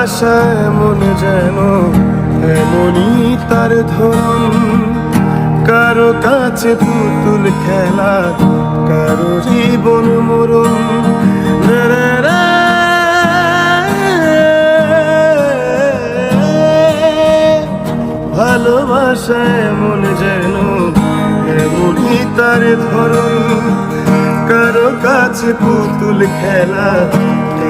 ভালোবাসা এমন যেন, এমনই তার ধরন কারও কাছে পুতুল খেলা, কারও জীবন মরণ। ভালোবাসা এমন যেন, এমনই তার ধরন কারও কাছে পুতুল খেলা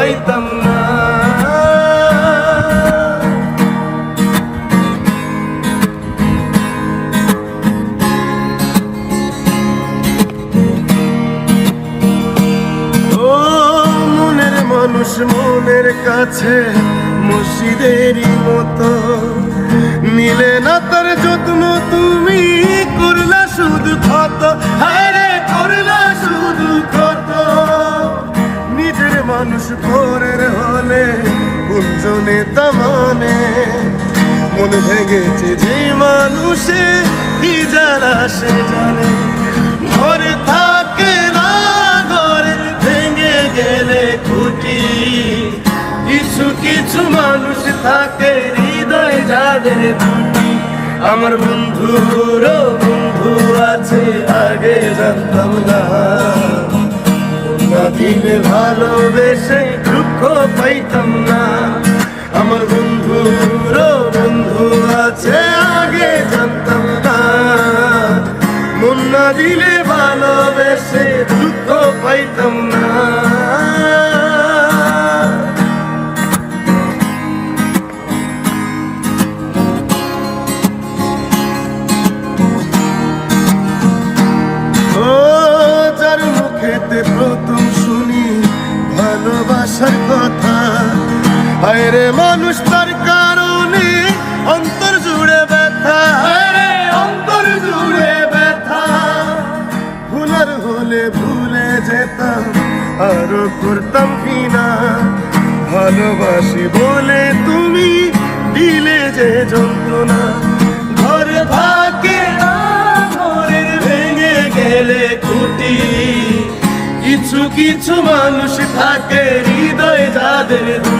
পাইতাম না। মানুষ মনের কাছে, মসজিদেরই মতো। মিলে না তার যত্ন, তুমি করলা শুধু ক্ষত। হারে পরের হলে কুঞ্জনে তামানে। মন ভেঙেছে যে মানুষে, কি জ্বালা সে জানে। ঘরে থাকে না, ঘরে ভেঙে গেলে খুঁটি। কিছু কিছু মানুষ থাকে হৃদয় যাদের দুটি। আমার বন্ধুর বন্ধু আছে, আগে জানতাম না। না দিলে ভালোবেসে দুঃখ পাইতাম না। আমার বন্ধুর বন্ধু আছে, আগে জানতাম না। মন না দিলে ভালোবেসে দুঃখ পাইতাম না। হায় রে মানুষ তার কারণে অন্তর জুড়ে ব্যথা। অন্তর জুড়ে ব্যথা। ভুলার হলে ভুলে যেতাম আরও করতাম কিনা? ভালোবাসি বলে তুমি দিলে যে যন্ত্রণা। ঘরে থাকে না ঘরের ভেঙে গেলে খুঁটি। কিছু কিছু মানুষ থাকে হৃদয় যাদের দুটি